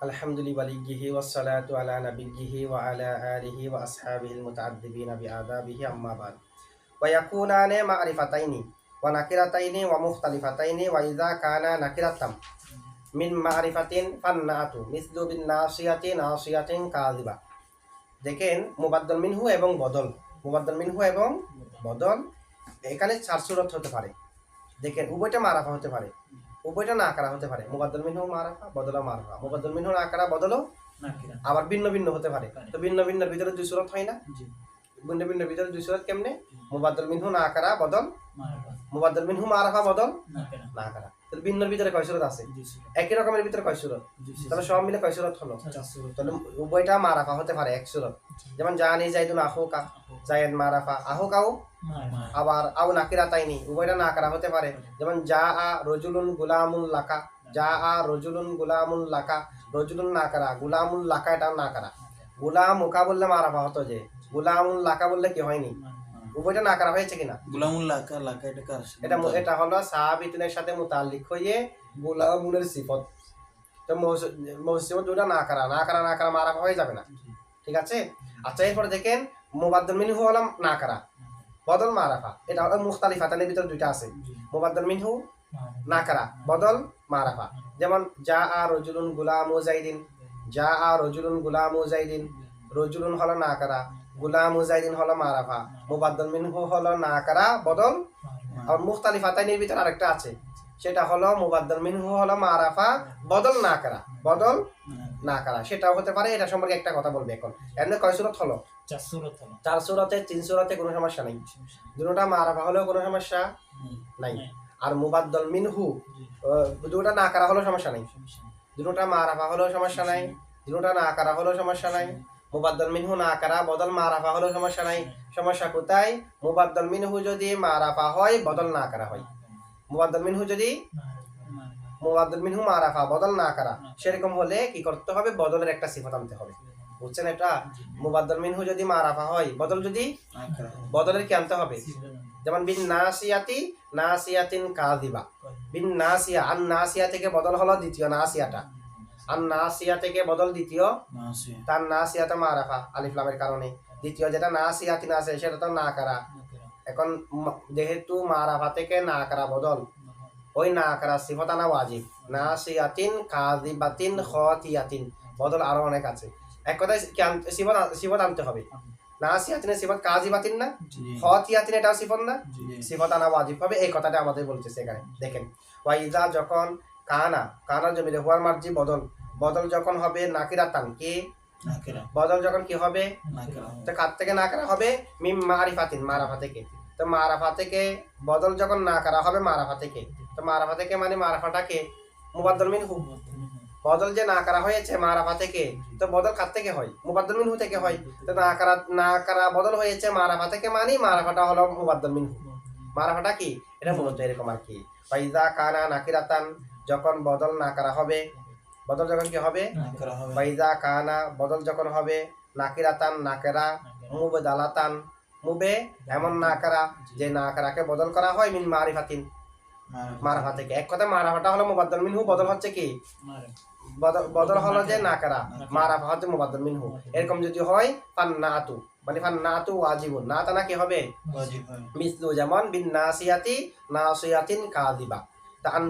আলহামদুলিবালিগিহি ওয়াসালাতু আলা ওয়া আলা আলিহি ওয়া মুতাআদ্দিবিনা আম্মা বাদ। ওয়া মা'রিফাতাইনি ওয়া নাকিরাতাইনি ওয়া মুখতালিফাতাইনি ওয়া ইযা কানা নাকিরাতাম মিন মা'রিফাতিন ফান্নাতু মিসলু বিন নাসিয়াতি নাসিয়াতিন কাযিবা। দেখেন, মুবাদ্দাল মিনহু এবং বদল। মুবাদ্দাল মিনহু এবং বদল। এখানে চার সুরত হতে পারে। দেখেন, উভয়টা মারাফা হতে পারে। উভয়টা না করা হতে পারে। মুবাদ্দল মিনহু মারাফা বদলা মারাফা। মুবাদ্দল মিনহু আকারা নাকিরা আবার ভিন্ন ভিন্ন হতে পারে। তো ভিন্ন ভিন্ন ভিতরে দুই সুরত হয় না? জি। ভিন্ন ভিন্ন ভিতরে দুই সুরত কেমনে? মুবাদ্দল মিনহু না আকারা বদল মুবাদ্দল মিনহু মারাফা বদল না করা তাহলে ভিন্নর ভিতরে কয় সুরত আছে? একই রকমের ভিতরে কয় সুরত? তাহলে সব মিলে কয় সুরত হলো? তাহলে উভয়টা মারাফা হতে পারে এক সুরত। যেমন জানি আহুকা জায়েদ মারাফা আহুকাও আবার আউ নাকিরা তাইনি উভয়টা না করা হতে পারে। যেমন যা আ রজুলুন লাকা যা আ রজুলুন গুলামুল লাকা রজুলুন না করা গুলামুল লাকা এটা না করা গুলাম মুকা বললে মারাফা হতো যে গুলামুল লাকা বললে কি হয়নি? উভয়টা না করা হয়েছে কিনা? গুলামুল লাকা লাকা এটা কার এটা এটা হলো সাহাবিতিনের সাথে মুতাল্লিক হয়ে গুলামুনের সিফত। তো মৌসিমত দুটা না করা না করা না করা মারাফা হয়ে যাবে না। ঠিক আছে? আচ্ছা এরপরে দেখেন মুবাদ্দল মিনহু হলাম না করা বদল মারাফা। এটা হলো মুখতালিফাতানের ভিতরে দুইটা আছে। মুবাদ্দল মিনহু না করা বদল মারাফা। যেমন যা আ রজুলুন গুলাম জাইদিন যা আ রজুলুন গুলাম জাইদিন রজুলুন হলো না করা গুলাম জাইদিন হলো মারাফা। মুবাদ্দল মিনহু হলো না করা বদল। আর মুখতালিফাতানের ভিতরে আরেকটা আছে। সেটা হলো মুবাদ্দল মিনহু হলো মারাফা বদল না করা বদল না করা সেটাও হতে পারে এটা সম্পর্কে একটা কথা বলবে এখন। এমনি কয় সুরত হলো? চার সুরতে তিন সুরতে কোনো সমস্যা নেই। দুটোটা মারাফা হলেও কোনো সমস্যা নাই। আর মুবাদ্দল মিনহু দুটোটা না করা হলেও সমস্যা নাই। দুটোটা মারাফা হলেও সমস্যা নাই। দুটোটা না করা হলেও সমস্যা নাই। মুবাদ্দল মিনহু না করা? বদল মারাফা হলেও সমস্যা নাই। সমস্যা কোথায়? মুবাদ্দল মিনহু যদি মারাফা হয় বদল না করা হয়? মুবাদ্দল মিনহু যদি মুবাদ্দল মিনহু মারাফা বদল না করা? সেরকম হলে কি করতে হবে? বদলের একটা সিফত আনতে হবে। বুঝছেন এটা? মুবাদ্দল মিনহু যদি মারাফা হয় বদল যদি বদলের কি আনতে হবে? যেমন বিন নাসিয়াতি নাসিয়াতিন কাযিবা। বিন নাসিয়া আন নাসিয়া থেকে বদল হলো দ্বিতীয় নাসিয়াটা। আন নাসিয়া থেকে বদল দ্বিতীয়। তার নাসিয়াতে মারাফা আলিফ লামের কারণে। দ্বিতীয় যেটা নাসিয়াতিন আছে সেটা তো না করা। এখন যেহেতু মারাফা থেকে না করা বদল ওই না করা সিফত আনা ওয়াজিব। নাসিয়াতিন কাযিবাতিন খাতিয়াতিন। বদল আরও অনেক আছে। এক কথায় সিফত সিফত আনতে হবে। নাসিয়াতিনের সিফত কাযিবাতিন না? খাতিয়াতিন এটাও সিফত না? জি। সিফত আনা ওয়াজিব হবে এই কথাটা আমাদের বলতেছে এখানে দেখেন ওয়াইদা যখন কানা কানা জমিরে হুয়ার মার্জি বদল। বদল যখন হবে নাকিরাতান কি? বদল যখন কি হবে? তো কার থেকে না করা হবে? মিম মারিফাতিন মারাফা থেকে তো মারাফা থেকে বদল যখন না করা হবে মারাফা থেকে তো মারাফা থেকে মানে মারাফাটাকে মুবাদ্দল মিনহু বদল যে না করা হয়েছে মারাফা থেকে তো বদল কার থেকে হয়? মুবাদ্দল মিনহু থেকে হয়। তো না করা না করা বদল হয়েছে মারাফা থেকে মানে মারাফাটা হলো মুবাদ্দল মিনহু মারাফাটা কি? এটা মূলত এরকম আর কি। ফাইজা কানা নাকিরাতান যখন বদল না করা হবে বদল যখন কি হবে? বাইজা কানা বদল যখন হবে নাকিরাতান নাকেরা মুবে দালাতান মুবে এমন না করা যে না করাকে বদল করা হয় মিন মারিফাতিন। মারা- মারাফা থেকে। এক কথা মারাফাটা হলো মুবাদ্দল মিনহু বদল হচ্ছে কি? বদল বদল হলো যে না করা। মারাফা হচ্ছে মুবাদ্দল মিনহু। এরকম যদি হয় ফান নাতু মানে ফান নাতু ওয়াজিবুন। তা না কি হবে। মিসলু যেমন বিন নাসিয়াতি নাসিয়াতিন কাযিবা।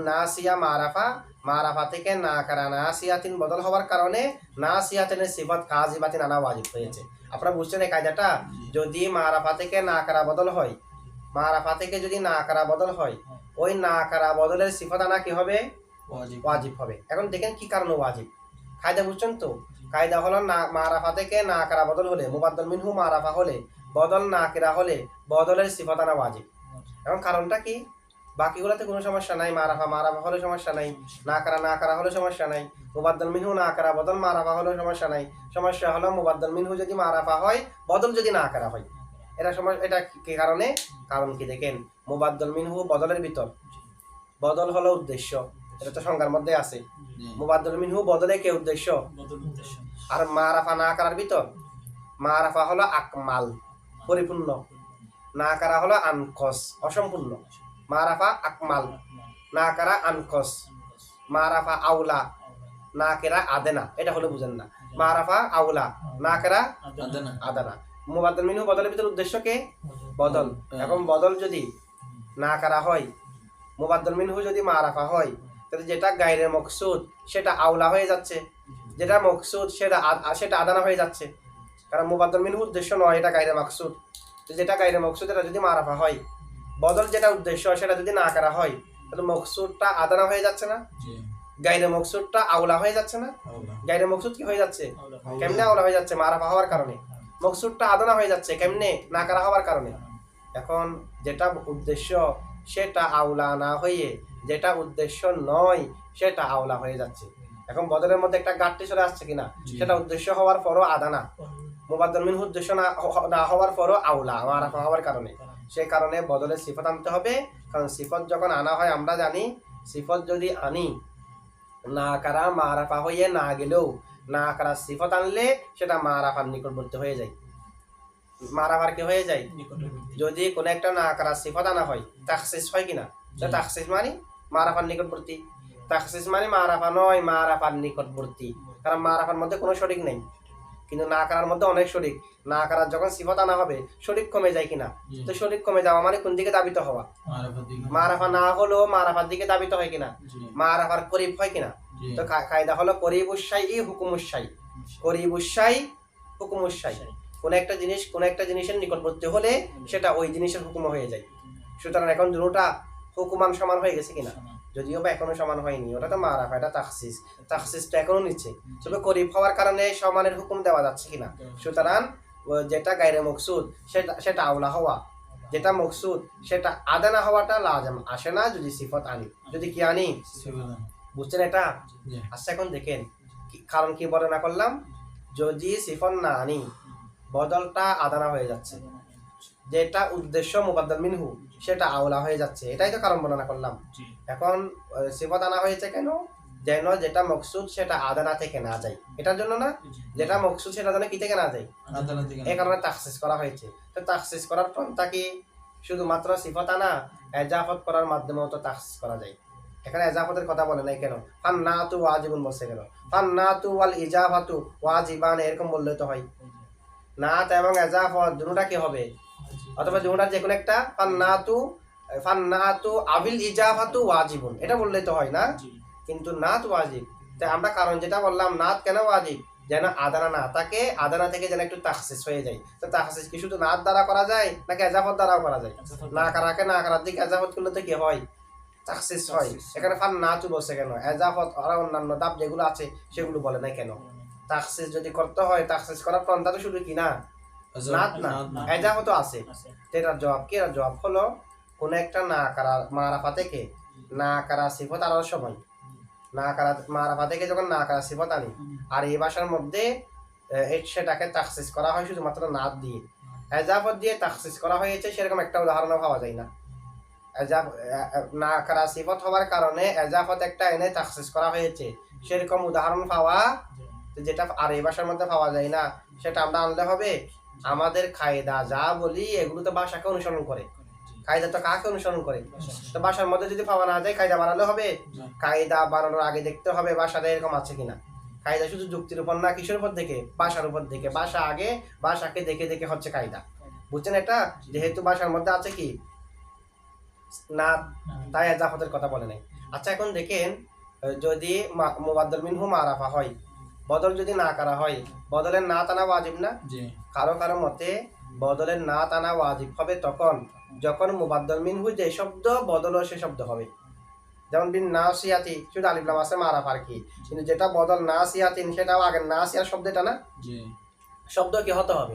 নাসিয়া মারাফা মারাফা থেকে না করা নাসিয়াতিন বদল হওয়ার কারণে নাসিয়াতিনের সিফাত কাযিবাতিন আনা ওয়াজিব হয়েছে। আপনারা বুঝছেন এই কায়দাটা? যদি মারাফা থেকে না করা বদল হয় মারাফা থেকে যদি না করা বদল হয় ওই না করা বদলের সিফাত আনা কি হবে? ওয়াজিব হবে। এখন দেখেন কি কারণে ওয়াজিব? কায়দা বুঝছেন তো? কায়দা হলো না মারাফা থেকে না করা বদল হলে মুবাদ্দল মিনহু মারাফা হলে বদল না কেরা হলে বদলের সিফাত আনা ওয়াজিব। এখন কারণটা কি? বাকিগুলোতে কোনো সমস্যা নাই মারাফা মারাফা হলে সমস্যা নাই না করা না করা হলে সমস্যা নাই মুবাদ্দল মিনহু না করা বদল মারাফা হলে সমস্যা নাই সমস্যা হলো মুবাদ্দল মিনহু যদি মারাফা হয় বদল যদি না করা হয়। এটা সমস্যা এটা কি- কারণে? কারণ কি দেখেন মুবাদ্দল মিনহু বদলের ভিতর বদল হলো উদ্দেশ্য এটা তো সংজ্ঞার মধ্যে আছে। মুবাদ্দল মিনহু বদলে কে উদ্দেশ্য? আর মারাফা না করার ভিতর মারাফা হলো আকমাল পরিপূর্ণ। না করা হলো আনকস অসম্পূর্ণ। মারাফা আকমাল না করা আনকস মারাফা আউলা নাকেরা আদেনা এটা হলো বুঝেন না মারাফা আউলা নাকেরা আদানা আদানা মুবাদ্দাল মিনহু বদলের ভিতর উদ্দেশ্য কে? বদল। এখন বদল যদি না করা হয় মুবাদ্দাল মিনহু যদি মারাফা হয় তাহলে যেটা গায়রে মকসুদ সেটা আউলা হয়ে যাচ্ছে। যেটা মকসুদ সেটা সেটা আদানা হয়ে যাচ্ছে। কারণ মুবাদ্দাল মিনহু উদ্দেশ্য নয় এটা গায়রে মকসুদ। তো যেটা গায়রে মকসুদ এটা যদি মারাফা হয় বদল যেটা উদ্দেশ্য সেটা যদি না করা হয় তাহলে মকসুদটা আদানা হয়ে যাচ্ছে না? জি। গায়রে মকসুদটা আউলা হয়ে যাচ্ছে না? গায়রে মকসুদ কি হয়ে যাচ্ছে? কেমনে আউলা হয়ে যাচ্ছে? মারাফা হওয়ার কারণে। মকসুদটা আদানা হয়ে যাচ্ছে কেমনে? না করা হওয়ার কারণে। এখন যেটা উদ্দেশ্য সেটা আউলা না হয়ে যেটা উদ্দেশ্য নয় সেটা আউলা হয়ে যাচ্ছে। এখন বদলের মধ্যে একটা গাঠটি চলে আসছে কিনা? সেটা উদ্দেশ্য হওয়ার পরও আদানা। মুবাদ্দল মিন উদ্দেশ্য না না হওয়ার পরও আউলা মারাফা হওয়ার কারণে। সেই কারণে বদলের সিফত আনতে হবে কারণ সিফত যখন আনা হয় আমরা জানি সিফত যদি আনি না কারা মারাফা হয়ে না গেলেও না কারা সিফত আনলে সেটা মারাফার নিকটবর্তী হয়ে যায়। মারাফার কি হয়ে যায়? যদি কোনো একটা না কারা সিফত আনা হয় তাকসিস হয় কিনা। তাকসিস মানে মারাফার নিকটবর্তী। তাকসিস মানে মারাফা নয় মারাফার নিকটবর্তী। কারণ মারাফার মধ্যে কোনো শরিক নেই। কিন্তু না করার মধ্যে অনেক শরিক। না করার যখন সিফত আনা হবে শরিক কমে যায় কিনা? তো শরিক কমে যাওয়া মানে কোন দিকে দাবিত হওয়া? মারাফা না হলেও মারাফার দিকে দাবিত হয় কিনা? মারাফার করিব হয় কিনা? তো কায়দা হলো করিবুসাই ই হুকুমুসাই করিবুসাই হুকুমুসাই কোন একটা জিনিস কোন একটা জিনিসের নিকটবর্তী হলে সেটা ওই জিনিসের হুকুম হয়ে যায়। সুতরাং এখন দুটোটা হুকুমান সমান হয়ে গেছে কিনা? যদিও বা এখনও সমান হয়নি ওটা তো মারাফা এটা তাকসিস তাকসিসটা এখনও নিচ্ছে। তবে করিব হওয়ার কারণে সমানের হুকুম দেওয়া যাচ্ছে কিনা? সুতরাং যেটা গায়রে মকসুদ সেটা সেটা আওলা হওয়া। যেটা মকসুদ সেটা আদানা হওয়াটা লাজম। আসে না যদি সিফত আনি। যদি কি আনি? বুঝছেন এটা? আচ্ছা এখন দেখেন কারণ কি বর্ণনা করলাম? যদি সিফত না আনি বদলটা আদানা হয়ে যাচ্ছে। যেটা উদ্দেশ্য মুবাদ্দাল মিনহু। সেটা আওলা হয়ে যাচ্ছে এটাই তো কারণ বর্ণনা করলাম। এখন সিফত আনা হয়েছে কেন? যেন যেটা মকসুদ সেটা আদানা থেকে না যায়। এটার জন্য না যেটা মকসুদ সেটা যেন কি থেকে না যায়? এই কারণে তাকসিস করা হয়েছে। তো তাকসিস করার পন্থা কি? শুধুমাত্র সিফত আনা এজাফত করার মাধ্যমেও তো তাকসিস করা যায়। এখানে এজাফতের কথা বলে নাই কেন? ফান না তু ওয়াজিবুন বলছে কেন? ফান না তু ওয়াল ইজাফাতু ওয়াজিবান এরকম বললে তো হয়। নাত এবং এজাফত দুটোটা কি হবে? অথবা দুটোটা যে কোনো একটা ফান না তু ফান না তু আবিল ইজাফাতু ওয়াজিবুন। এটা বললে তো হয় না? কিন্তু নাত ওয়াজিব। তাই আমরা কারণ যেটা বললাম নাত কেন ওয়াজিব? যেন আদানা না থাকে আদানা থেকে যেন একটু তাকসিস হয়ে যায়। তো তাকসিস কি শুধু নাত দ্বারা করা যায় নাকি এজাফত দ্বারাও করা যায়? না কারাকে না কারার দিকে এজাফত করলে তো কি হয়? তাকসিস হয়। এখানে ফান নাচু বসে কেন? এজাফত আর অন্যান্য দাব যেগুলো আছে সেগুলো বলে না কেন? তাকসিস যদি করতে হয় তাকসিস করার পন্থা তো শুধু কি না? নাত না এজাফতও আছে। এটার জবাব কি? এটার জবাব হলো কোন একটা না করা মারাফা থেকে না করা সিফত আনার সময়। না করা মারাফা থেকে যখন না করা সিফত আনি আর এই ভাষার মধ্যে সেটাকে তাকসিস করা হয় শুধুমাত্র নাদ দিয়ে। এজাফত দিয়ে তাকসিস করা হয়েছে সেরকম একটা উদাহরণও পাওয়া যায় না। না করা সিফত হওয়ার কারণে এজাফত একটা এনে তাকসিস করা হয়েছে। সেরকম উদাহরণ পাওয়া যেটা আর এই ভাষার মধ্যে পাওয়া যায় না। সেটা আমরা আনলে হবে? আমাদের খায়দা যা বলি এগুলো তো ভাষাকে অনুসরণ করে। কায়দা তো কাকে অনুসরণ করে? তো ভাষার মধ্যে যদি পাওয়া না যায় কায়দা বানালে হবে? কায়দা বানানোর আগে দেখতে হবে ভাষাটা এরকম আছে কিনা। কায়দা শুধু যুক্তির উপর না কিসের উপর দেখে? ভাষার উপর দেখে। ভাষা আগে ভাষাকে দেখে দেখে হচ্ছে কায়দা বুঝছেন এটা? যেহেতু ভাষার মধ্যে আছে কি? না তাই এজাফতের কথা বলে নাই। আচ্ছা এখন দেখেন যদি মুবাদ্দল মিনহু মারাফা হয় বদল যদি না করা হয় বদলের না টানা ওয়াজিব না? কারও কারও মতে বদলের না টানা ওয়াজিব হবে তখন যখন মুবাদ্দল মিনহু যে শব্দ বদলও সে শব্দ হবে। যেমন বিন না সিয়াতি শুধু আলিফলাম আছে মারাফ আর কি কিন্তু যেটা বদল না সিয়াতিন সেটাও আগের না? সিয়ার শব্দ এটা না শব্দ কি হতে হবে।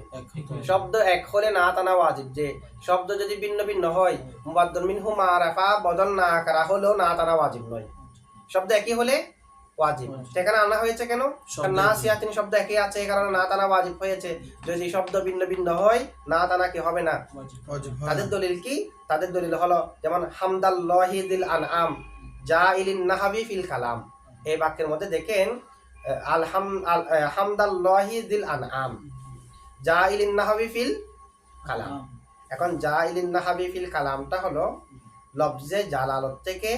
শব্দ এক হলে না টানা ওয়াজিব যে শব্দ যদি ভিন্ন ভিন্ন হয় মুবাদ্দল মিনহু মারাফা বদল না করা হলেও না টানা ওয়াজিব নয়। শব্দ একই হলে ওয়াজিব। সেখানে আনা হয়েছে কেন? না। সিয়াতিন শব্দ একই আছে এই কারণে না টানা ওয়াজিব হয়েছে। যদি শব্দ ভিন্ন ভিন্ন হয় না টানা কি হবে না? তাদের দলিল কি? তাদের দলিল হলো যেমন হামদাল্লাহি দিল আনআম জা ইলিন নাহাবি ফিল কালাম। এই বাক্যের মধ্যে দেখেন আহ, আলহাম আল আহ, হামদাল্লাহি দিল আনআম জা ইলিন নাহাবি ফিল কালাম। এখন জা ইলিন নাহাবি ফিল কালামটা হলো লফজে জালালত থেকে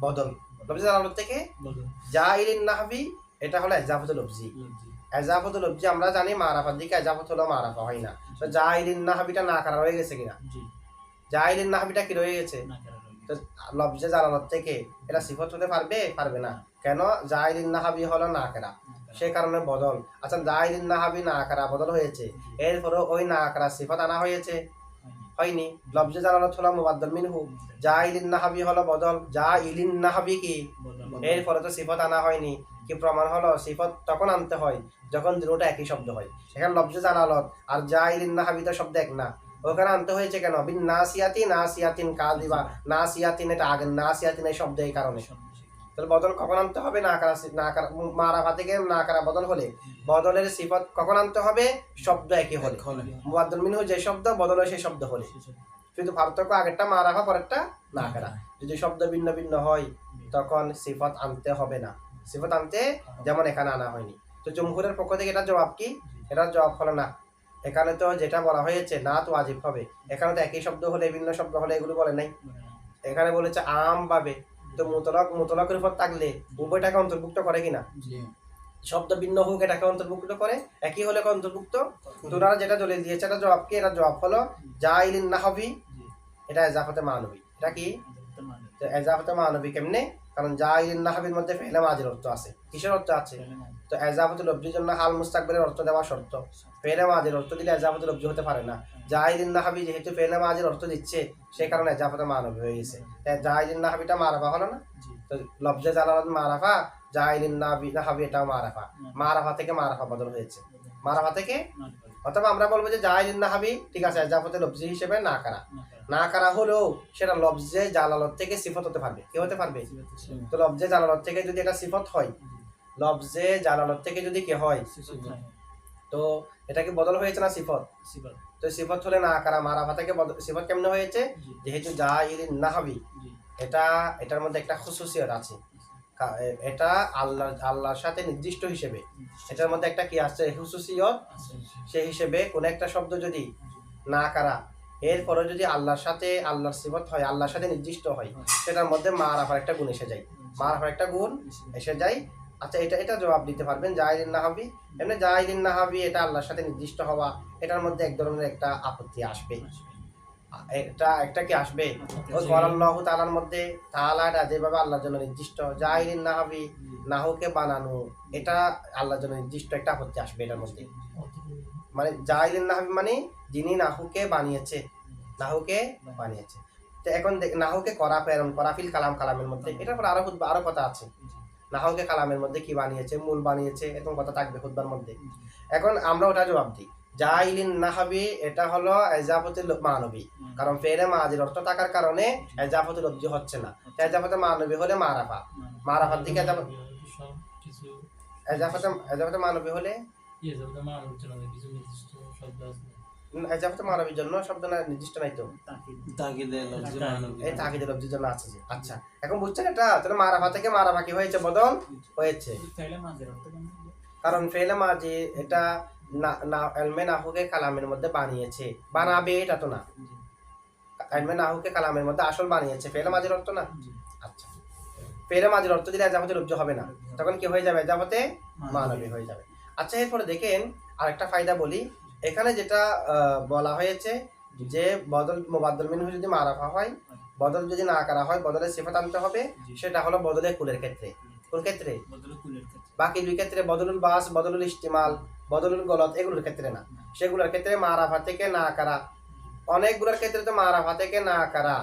বদল। লফজে থেকে? বলুন। জা ইলিন নাহাবি এটা হলো এজাফতুল লফজি এজাফতুল লফজি আমরা জানি মারাফার দিকে এজাফত হলো মারাফা হয় না? তো জাইলিন নাহাবিটা না করা রয়ে গেছে কিনা? জাইলিন নাহাবিটা কি রয়ে গেছে? তো লফজে জালালত থেকে এটা সিফত হতে পারবে? পারবে না। কেন? জাইলিন নাহাবি হলো না করা। সে কারণে বদল। আচ্ছা জাইলিন নাহাবি না করা বদল হয়েছে। এরপরে ওই না করা সিফত আনা হয়েছে। হয়নি লফজে জালালত হলো মুবাদ্দল মিনহু। জাইলিন নাহাবি হলো বদল, যা ইলিন নাহাবি কি? এরপরে তো সিফত আনা হয়নি। কি প্রমাণ হলো? সিফত তখন আনতে হয়, যখন দুটোটা একই শব্দ হয়। সেখানে লফজে জালালত আর জাইলিন নাহাবি তো শব্দ এক না। ওখানে আনতে হয়েছে কেন? বিন নাসিয়াতি, নাসিয়াতিন কাদিবা নাসিয়াতিন এটা আগে না নাসিয়াতিন এই শব্দ এই কারণে। তাহলে বদল কখন আনতে হবে? না করা না করা মারাফা থেকে না করা বদল হলে। বদলের সিফত কখন আনতে হবে? শব্দ একই হলে। মুবাদ্দল মিনহু যে শব্দ বদল হয় সেই শব্দ হলে। কিন্তু পার্থক্য আগেরটা মারাফা পরেরটা না করা। যদি শব্দ ভিন্ন ভিন্ন হয় তখন সিফত আনতে হবে না। সিফত আনতে যেমন এখানে আনা হয়নি। তো জমহুরের পক্ষ থেকে এটা জবাব কি? এটার জবাব হলো না। এখানে তো যেটা বলা হয়েছে না তো ওয়াজিব হবে। এখানে তো একই শব্দ হলে ভিন্ন শব্দ হলে এগুলো বলে নাই। এখানে বলেছে আম পাবে তো মুতলক মুতলকের উপর থাকলে উভয়টাকে অন্তর্ভুক্ত করে কিনা? শব্দ ভিন্ন হোক এটাকে অন্তর্ভুক্ত করে একই হলে অন্তর্ভুক্ত। তো ওনারা যেটা দলিল দিয়েছে এটা জবাব কি? এটা জবাব হলো জাইলিন নাহবি এটা এজাফতে মানবী। এটা কি? তো এজাফতে মানবী কেমনে? কারণ জাইলিন নাহবির মধ্যে ফেলে মাজির অর্থ আছে। কিসের অর্থ আছে? তো এজাফতে লব্জির জন্য হাল মুস্তাকবিরের অর্থ দেওয়া শর্ত। ফেলে মাজির অর্থ দিলে এজাফতে লব্জি হতে পারে না। জাইলিন নাহাবি যেহেতু ফেলে মাজির অর্থ দিচ্ছে সেই কারণে এজাফতে মানবী হয়ে গেছে। তাই জাইলিন নাহাবিটা মারাফা হলো না? তো লব্জে জালালত মারাফা জাইলিন নাবি নাহাবি এটাও মারাফা। মারাফা থেকে মারাফা বদল হয়েছে। মারাফা থেকে অথবা আমরা বলব যে জাইলিন নাহাবি ঠিক আছে এজাফতে লব্জি হিসেবে না করা। না করা। হলেও সেটা লব্জে জালালত থেকে সিফত হতে পারবে। কি হতে পারবে? তো লব্জে জালালত থেকে যদি এটা সিফত হয় লব্জে জালালত থেকে যদি কি হয়। তো এটা কি বদল হয়েছে না সিফত? তো সিফত হলে না করা মারাফা থেকে সিফত কেমনে হয়েছে? যেহেতু জাইলিন নাহাবি এটা এটার মধ্যে একটা খুশুসিয়ত আছে। এটা আল্লাহ আল্লাহর সাথে নির্দিষ্ট হিসেবে। এটার মধ্যে একটা কি আছে? হুসুসিয়ত সেই হিসেবে কোন একটা শব্দ যদি না কারা এরপরে যদি আল্লাহর সাথে আল্লাহর সিবত হয় আল্লাহর সাথে নির্দিষ্ট হয় সেটার মধ্যে মারাফার একটা গুণ এসে যায়। মারাফার একটা গুণ এসে যায়। আচ্ছা এটা এটা জবাব দিতে পারবেন জাহিদিন নাহাবি। এমনি জাহিদিন নাহাবি এটা আল্লাহর সাথে নির্দিষ্ট হওয়া এটার মধ্যে এক ধরনের একটা আপত্তি আসবে। এটা একটা কি আসবে? আল্লাহ তালার মধ্যে তালাটা যেভাবে আল্লাহর জন্য নির্দিষ্ট জাহিদিন নাহাবি নাহুকে বানানো এটা আল্লাহর জন্য নির্দিষ্ট একটা আপত্তি আসবে এটার মধ্যে। মানে জাহিদিন নাহাবি মানে যিনি নাহুকে বানিয়েছে নাহুকে বানিয়েছে। তো এখন দেখ- নাহুকে করা প্রেরণ করা ফিল কালাম কালামের মধ্যে এটার পর আরও আরও কথা আছে। নাহুকে কালামের মধ্যে কি বানিয়েছে মূল বানিয়েছে এরকম কথা থাকবে খুতবার মধ্যে। এখন আমরা ওটা জবাব দিই। জাইলিন নাহাবি এটা হলো এজাফতুল মানবী। কারণ ফেরে মাজির অর্থ থাকার কারণে এজাফতুল লব্জি হচ্ছে না। তো এজাফতে মানবী হলে মারাফা। মারাফার দিকে এজাফতে এজাফতে মানবী হলে এজাফতে মানবীর জন্য শব্দ না নির্দিষ্ট নাই তো। এই তাকিদের লব্জির জন্য আছে যে। আচ্ছা এখন বুঝছেন এটা? তাহলে মারাফা থেকে মারাফা কি হয়েছে বদল হয়েছে। কারণ ফেলে মাজি এটা না না এলমে নাহুকে কালামের মধ্যে বানিয়েছে। বানাবে এটা তো না। এলমে নাহুকে কালামের মধ্যে আসল বানিয়েছে। ফেলে মাজির অর্থ না? আচ্ছা। ফেলে মাজির অর্থ দিলে এজাফতে লব্জ হবে না। তখন কি হয়ে যাবে? এজাফতে মানবী হয়ে যাবে। আচ্ছা এরপরে দেখেন আরেকটা ফায়দা বলি। এখানে যেটা বলা হয়েছে যে বদল মোবাদ্দল মিনহু যদি মারাফা হয় বদল যদি না করা হয় বদলের সিফাত আনতে হবে সেটা হলো বদলের কুলের ক্ষেত্রে। কোন ক্ষেত্রে? বাকি দুই ক্ষেত্রে বদলুল বাস বদলুল ইস্তিমাল বদলুল গলত এগুলোর ক্ষেত্রে না। সেগুলোর ক্ষেত্রে মারাফা থেকে না করা। অনেকগুলোর ক্ষেত্রে তো মারাফা থেকে না করা।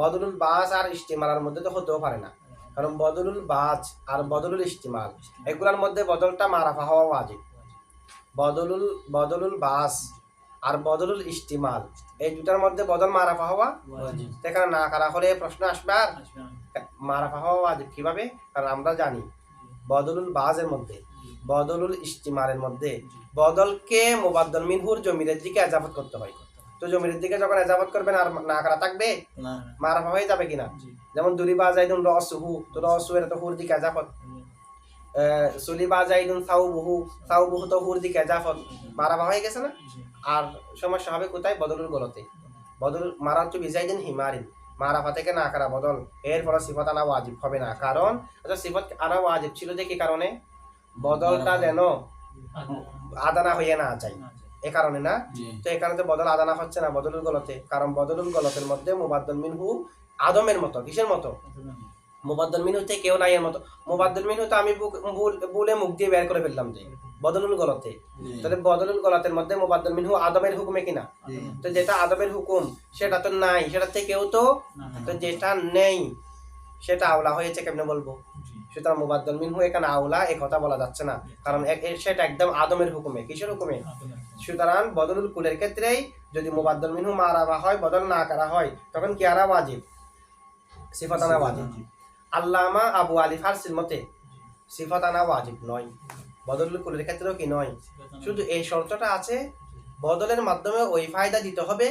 বদলুল বাস আর ইস্তিমালার মধ্যে তো হতেও পারে না। কারণ বদলুল বাজ আর বদলুল ইস্তিমাল। এগুলোর মধ্যে বদলটা মারাফা হওয়া ওয়াজিব। বদলুল বদলুল বাস আর বদলুল ইস্তিমাল। এই দুটার মধ্যে বদল মারাফা হওয়া সেখানে না করা হলে প্রশ্ন আসবে আর মারাফা হওয়া ওয়াজিব কীভাবে? কারণ আমরা জানি বদলুল বাজের মধ্যে বদলুল ইস্তিমালের মধ্যে। বদলকে মোবাদ্দল মিনহুর জমিরের দিকে এজাফত করতে হয়। তো জমিরের দিকে যখন এজাফত করবেন আর না করা থাকবে মারাফা হয়ে যাবে কিনা? যেমন দুরি বাজাইদুন রসহু তো রসহু এটা তো হুর দিকে এজাফত। আহ, সুলি বাজাইদুন সাউবুহু সাউবুহু তো হুর দিকে এজাফত মারাফা হয়ে গেছে না? আর সমস্যা হবে কোথায় বদলুর গলতে বদল মারা হচ্ছে বিজাইদিন হিমারিন মারাফা থেকে না করা বদল। এর ফলে সিফত আনা ওয়াজিব হবে না। কারণ আচ্ছা সিফত আনা ওয়াজিব ছিল যে কি কারণে বদলটা যেন আদানা হয়ে না যায়। এ কারণে না? তো এখানে তো বদল আদানা হচ্ছে না বদলুল গলতে। কারণ বদলুল গলতের মধ্যে মুবাদ্দল মিনহু আদমের মতো কিসের মতো। মুবাদ্দল মিনহুতে কেউ নাই এর মতো। মুবাদ্দল মিনহু তো আমি ভুলে মুখ দিয়ে বের করে ফেললাম যে বদলুল গলতে। তাহলে বদলুল গলতের মধ্যে মুবাদ্দল মিনহু আদমের হুকুমে কিনা? তো যেটা আদমের হুকুম সেটা তো নাই সেটা থেকে কেউ তো তো যেটা নেই সেটা আওলা হয়েছে কেমনে বলব? সুতরাং মুবাদ্দল মিনহু এখানে আওলা এ কথা বলা যাচ্ছে না। কারণ সেটা একদম আদমের হুকুমে। কিসের হুকুমে? সুতরাং বদলুল কুলের ক্ষেত্রেই যদি মুবাদ্দল মিনহু মারা হয় বদল না করা হয় তখন কি আরা ওয়াজিব? সিফাতানা ওয়াজিব। আল্লামা আবু আলী ফারসির মতে সিফাত আনা ওয়াজিব নয় বদলুল কুলের ক্ষেত্রেও কি নয়। শুধু এই শর্তটা আছে বদলের মাধ্যমে ওই ফায়দা দিতে হবে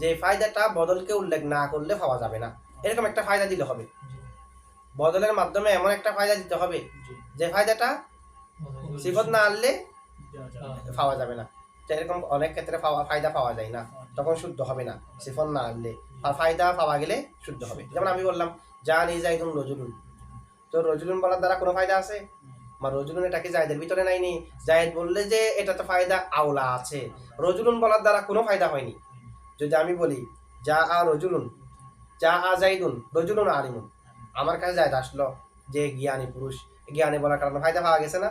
যে ফায়দাটা বদলকে উল্লেখ না করলে পাওয়া যাবে না। এরকম একটা ফায়দা দিতে হবে। বদলের মাধ্যমে এমন একটা ফায়দা দিতে হবে যে ফায়দাটা সিফত না আনলে পাওয়া যাবে না। তো এরকম অনেক ক্ষেত্রে পাওয়া ফায়দা পাওয়া যায় না। তখন শুদ্ধ হবে না সিফত না আনলে। আর ফায়দা পাওয়া গেলে শুদ্ধ হবে। যেমন আমি বললাম জানি জাইদুন রজুলুন তো রজুলুন বলার দ্বারা কোনো ফায়দা আছে? বা রজুলুন এটা কি জায়দের ভিতরে নাইনি। জায়েদ বললে যে এটা তো ফায়দা আওলা আছে। রজুলুন বলার দ্বারা কোনো ফায়দা হয়নি। যদি আমি বলি, যা আ রজুলুন, যা আ জাইদুন, রজুলুন আলিমুন। আমার কাছে জায়দ আসলো যে জ্ঞানী পুরুষ। জ্ঞানী বলার কারণে ফায়দা পাওয়া গেছে না?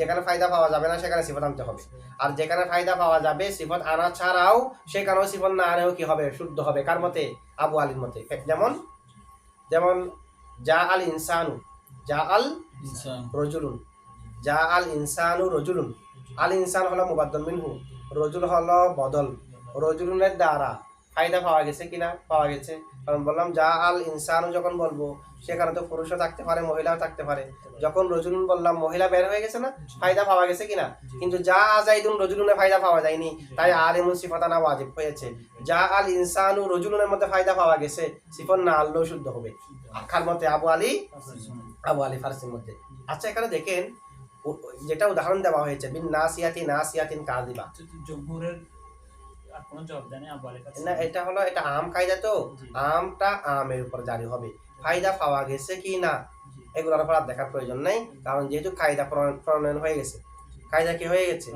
যেখানে ফায়দা পাওয়া যাবে না, সেখানে সিফত আনতে হবে। আর যেখানে ফায়দা পাওয়া যাবে, সিফত আনা ছাড়াও সেখানেও সিফত না আনেও কি হবে? শুদ্ধ হবে কার মতে? আবু আলীর মতে। যেমন যেমন জা আল ইনসানু জা আল রজুলুন জা আল ইনসানু রজুলুন। আল ইনসান হলো মুবাদ্দল মিনহু রজুল হলো বদল। রজুলুনের দ্বারা ফায়দা পাওয়া গেছে কিনা? পাওয়া গেছে। কারণ বললাম যা আল ইনসানু যখন বলব সেখানে তো পুরুষও থাকতে পারে মহিলাও থাকতে পারে। যখন রজুলুন বললাম মহিলা বের হয়ে গেছে না ফায়দা পাওয়া গেছে কিনা? কিন্তু যা আজাইদুন রজুলুনে ফায়দা পাওয়া যায়নি তাই আলিমুন সিফাতানা ওয়াজিব হয়েছে। যা আল ইনসানু রজুলুনের মধ্যে ফায়দা পাওয়া গেছে সিফত না আনলেও শুদ্ধ হবে। আখার মতে আবু আলী আবু আলী ফারসির মধ্যে। আচ্ছা এখানে দেখেন যেটা উদাহরণ দেওয়া হয়েছে বিন নাসিয়াতি নাসিয়াতিন কাযিবা। জমহুরের আর কোনো না কাছে। না এটা হলো এটা আম কায়দা তো। আমটা আমের উপর জারি হবে। ফায়দা পাওয়া গেছে কি না? এগুলোর উপর দেখার প্রয়োজন নেই কারণ যেহেতু কায়দা প্রণয়ন- হয়ে গেছে। কায়দা কি হয়ে গেছে?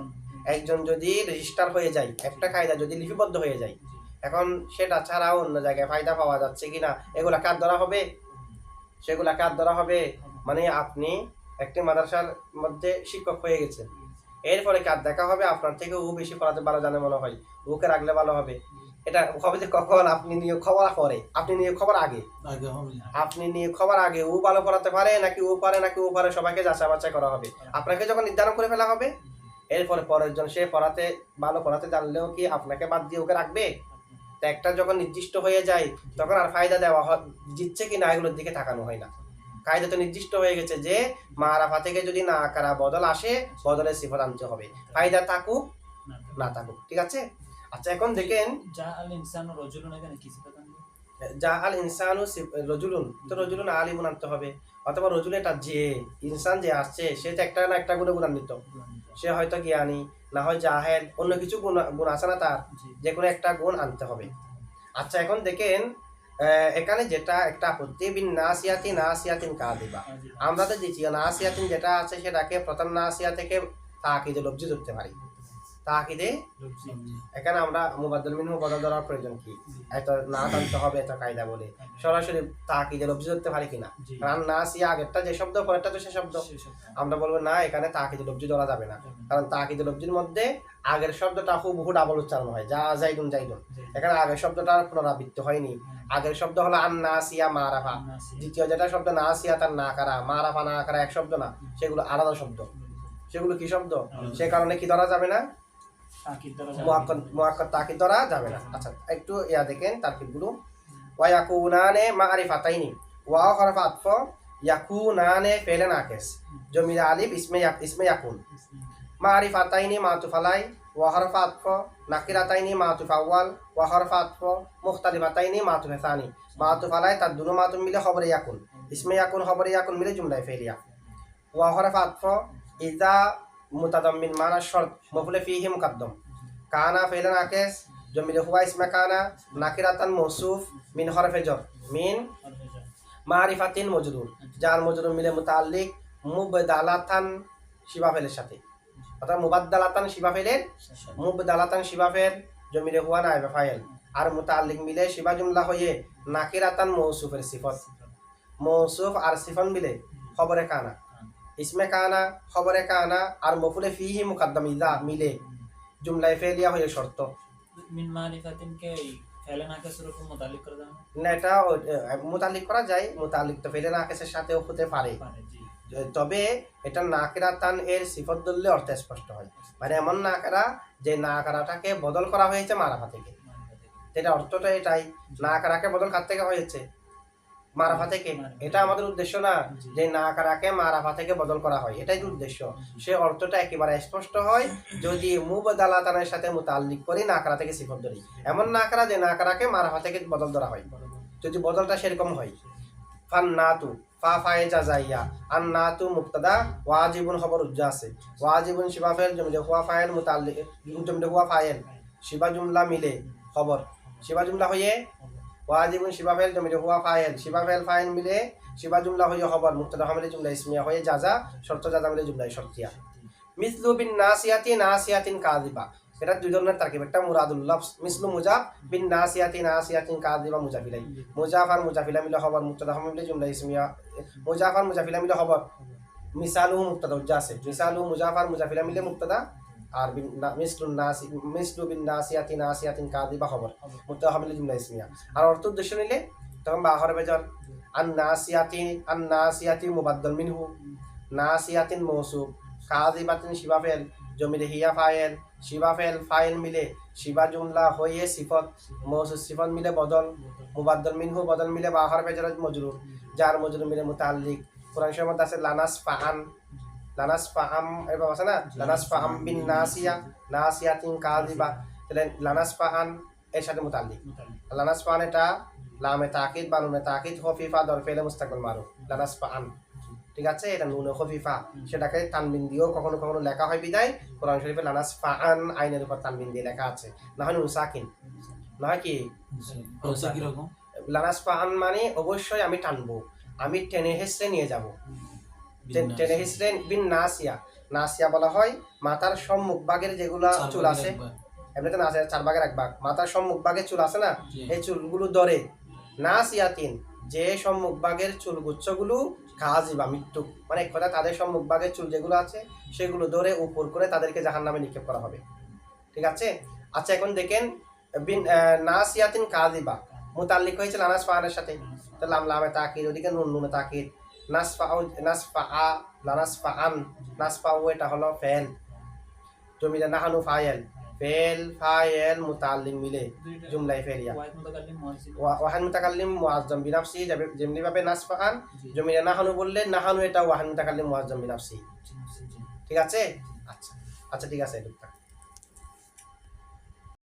একজন যদি রেজিস্টার হয়ে যায় একটা কায়দা যদি লিপিবদ্ধ হয়ে যায় এখন সেটা ছাড়াও অন্য জায়গায় ফায়দা পাওয়া যাচ্ছে কিনা এগুলা কার ধরা হবে? সেগুলা কার ধরা হবে। মানে আপনি একটি মাদ্রাসার মধ্যে শিক্ষক হয়ে গেছেন। এরপরে কার দেখা হবে? আপনার থেকে ও বেশি পড়াতে ভালো জানে মনে হয়। ওকে রাখলে ভালো হবে। এটা হবে যে কখন আপনি নিয়ে খবর পরে আপনি নিয়ে খবর আগে। আপনি নিয়ে খবর আগে। ও ভালো পড়াতে পারে নাকি ও পারে নাকি ও পারে সবাইকে যাচাই বাছাই করা হবে। আপনাকে যখন নির্ধারণ করে ফেলা হবে এরপরে পরের জন সে পড়াতে ভালো পড়াতে জানলেও কি আপনাকে বাদ দিয়ে ওকে রাখবে? একটা যখন নির্দিষ্ট হয়ে যায় তখন আর ফায়দা দেওয়া হয় জিতছে কি না এগুলোর দিকে তাকানো হয় না। কায়দা তো নির্দিষ্ট হয়ে গেছে যে মারাফা থেকে যদি না আকারা বদল আসে বদলের সিফত আনতে হবে। ফায়দা থাকুক না, থাকুক ঠিক আছে? আচ্ছা এখন দেখেন যা আল ইনসান রজুলুন এখানে কি সিফাত আনবে? যা আল ইনসানু রজুলুন তো রজুলুন আলিমুন আনতে হবে। অথবা রজুল এটা যে ইনসান যে আসছে সে তো একটা না একটা গুণে গুণান্বিত। সে হয়তো জ্ঞানী না হয় জাহেল অন্য কিছু গুণ গুণ আছে না তার। যে কোনো একটা গুণ আনতে হবে। আচ্ছা এখন দেখেন এখানে যেটা একটা আপত্তি বিন নাসিয়াতি নাসিয়াতিন কা দিবা জি, আমরা তো দ্বিতীয় নাসিয়াতিন যেটা আছে সেটাকে প্রথম না সিয়া থেকে তাকিদে লব্জি ধরতে পারি। এখানে আমরা মুবাদ্দল মিনহু বদল ধরার প্রয়োজন কি? এত না টানতে হবে এত কায়দা বলে। সরাসরি লব্জি ধরতে পারি কিনা? কারণ নাসিয়া আগেরটা যে শব্দ পরেরটা তো সে শব্দ। আমরা বলব না এখানে তাকিদে লব্জি ধরা যাবে না। কারণ লব্জির মধ্যে আগের শব্দটা হুবহু ডাবল উচ্চারণ হয়। যা জাইদুন জি, এখানে আগের শব্দটা পুনরাবৃত্তি হয়নি। আগের শব্দ হলো আন নাসিয়া মারাফা দ্বিতীয় যেটা শব্দ নাসিয়া তার না কারা মারাফা না কারা এক শব্দ না। সেগুলো আলাদা শব্দ। সেগুলো কি শব্দ? সে কারণে কি ধরা যাবে না? মুআক্কাদ তাকিদ ধরা যাবে। না আচ্ছা একটু ইয়া দেখেন তারকিবগুলো। ওয়া ইয়াকুনানে মারিফাতাইনি। ওয়া হরফ আতফ ইয়াকুনানে ফেলে নাকিস। জমির আলিফ ইসমে ইয়াক ইসমে ইয়াকুন। মারিফাতাইনি মাতুফ আলাই ওয়া হরফ আতফ নাকিরাতাইনি মাতুফ আউয়াল ওয়া হরফ আতফ মুখতালিফাতাইনি মাতুফ সানি মাতুফ আলাই তার দুনো মাতুফ মিলে খবরে ইয়াকুন। ইসমে ইয়াকুন খবরে ইয়াকুন মিলে জুমলায় ফেলিয়া ওয়া হরফ আতফ ইজা মুতাদাম্মিন মানা শর্ত মফুলে ফিহি মুকাদ্দম কানা ফেলে নাকিস জমির হুয়া ইসমে কানা নাকিরাতান মৌসুফ মিন আর হয়ে যাবে। মারিফাতিন মজরুর যার মজরুর মিলে মুতাল্লিক মুবদালাতান শিবাফেলের সাথে অর্থাৎ মুবাদ্দালাতান শিবাফেলের মুবদালাতান শিবাফের জমিরে হুয়া নাইবে ফাইল আর মুতাল্লিক মিলে শিবা জুমলা হয়ে নাকিরাতান মৌসুফের সিফত মৌসুফ আর সিফন মিলে খবরে কানা ইসমে কানা খবরে কানা আর মফুলে ফিহি মুকাদ্দাম ইদা মিলে জুমলায় ফেলিয়া হয়ে শর্ত মিন মারিফাতিনকে ফেলে না কেসের উপর মোতালিক করে দেওয়া না এটা মুতালিক করা যায় মুতালিক তো ফেলে নাকেসের সাথেও হতে পারে তবে এটা নাকেরাতান এর সিফত ধরলে অর্থ স্পষ্ট হয় মানে এমন নাকারা যে নাকারাটাকে বদল করা হয়েছে মারাফা থেকে এটা অর্থটা এটাই নাকারাকে বদল কার থেকে হয়েছে মারাফা থেকে। এটা আমাদের উদ্দেশ্য না যে নাকারাকে মারাফা থেকে বদল করা হয়। এটাই উদ্দেশ্য। সে অর্থটা একেবারে স্পষ্ট হয় যদি মুবদালাতানের সাথে মুতাল্লিক করি নাকারা থেকে সিফত ধরি। এমন নাকারা যে নাকারাকে মারাফা থেকে বদল ধরা হয়। যদি বদলটা সেরকম হয়। ফান নাতু ফা ফায়ে জাজাইয়া আন নাতু মুক্তাদা ওয়াজিবুন খবর উজ্জা আছে। ওয়াজিবুন শিবা ফাইল জমিলে হুয়া ফাইল মুতাল্লিক জমিলে হুয়া ফাইল শিবা জুমলা মিলে খবর। শিবা জুমলা হয়ে ওয়াজিবুন শিবা ফাইল জমিলে হুয়া ফাইল শিবা ফাইল ফাইল মিলে শিবা জুমলা হয়ে খবর মুক্তাদা হমিলে জুমলা ইসমিয়া হয়ে জাজা শর্ত জাজা মিলে জুমলা শর্তিয়া। মিসলু বিন নাসিয়াতি নাসিয়াতিন কাযিবা। এটা দুই ধরনের তারকিব। একটা মুরাদুল লফজ মিসলু মুজাফ বিন নাসিয়াতি নাসিয়াতিন কাযিবা মুজাফিলাই। মুজাফ আর মুজাফিলা মিলে খবর মুক্তাদা হমিলে জুমলা ইসমিয়া, মুজাফ আর মুজাফিলা মিলে খবর মিসালুহু মুক্তাদা উজ্জা আছে। মিসালুহু, মুজাফ আর মুজাফিলা মিলে মুক্তাদা আর বিন না- মিসলু নাসি মিসলু বিন নাসিয়াতি নাসিয়াতিন কাযিবা খবর। মুক্তাদা হমিলে জুমলা ইসমিয়া আর অর্থ উদ্দেশ্য নিলে তখন বা হরবে জন আন নাসিয়াতি আন নাসিয়াতি মুবাদ্দাল মিনহু নাসিয়াতিন মৌসুফ কাযিবাতিন শিবা ফেল জমিরে হিয়া ফাইল শিবা ফেল ফাইল মিলে শিবা জুমলা হয়ে সিফত মৌসুফ সিফত মিলে বদল মুবাদ্দাল মিনহু বদল মিলে বা হরবে জন মজরুর যার মজরুর মিলে মুতাল্লিক। কোরআন শরীফের মধ্যে আছে লানাস ফাআন লানাস ফাআম এবার আছে না লানাস ফাআম বিন নাসিয়া নাসিয়াতিন কাযিবা তাহলে লানাস ফাআন এর সাথে মুতাল্লিক লানাস ফাআন এটা লামে তাকিদ বা নুনে তাকিদ খফিফা দর ফেলে মুস্তাকবিল মারুফ লানাস ফাআন ঠিক আছে এটা নুনে খফিফা সেটাকে তানবিন দিয়েও কখনো কখনো লেখা হয় বিদায় কোরআন শরীফে লানাস ফাআন আইনের উপর তানবিন দিয়ে লেখা আছে না হয় নুন সাকিন না কি লানাস ফাআন মানে অবশ্যই আমি টানবো আমি টেনে হেসড়ে নিয়ে যাব টেনে হেসড়ে বিন নাসিয়া। নাসিয়া বলা হয় মাথার সম্মুখ ভাগের যেগুলা চুল আছে। এমনিতে না আছে চার ভাগের এক ভাগ। মাথার সম্মুখ ভাগের চুল আছে না? এই চুলগুলো ধরে। নাসিয়াতিন যে সম্মুখ ভাগের চুল গুচ্ছগুলো কাজী বা মৃত্যু মানে এক কথা তাদের সম্মুখ ভাগের চুল যেগুলো আছে সেগুলো ধরে উপর করে তাদেরকে জাহান নামে নিক্ষেপ করা হবে। ঠিক আছে? আচ্ছা এখন দেখেন বিন নাসিয়াতিন কাজিবা। মুতাল্লিক হয়েছে লানাস ফাহানের সাথে। লাম লামে তাকিদ ওদিকে নুন নুনে তাকিদ। নাসফা আ আন এটা হলো ফেল। নাহানু ফায়েল? ফেল ফায়েল মুতাল্লিম মিলে। জুমলাই ফেলিয়া ওয়াহিদ মুতাকাল্লিম মুয়াজ্জিব ওয়াহান মুতাকাল্লিম মুআজ্জাম বিনাফসি যেমনি ভাবে নাসফা আন জমিতে নাহানু বললে নাহানু এটা ওয়াহান মুতাকাল্লিম মুআজ্জাম বিনাফসি। ঠিক আছে? আচ্ছা। আচ্ছা ঠিক আছে।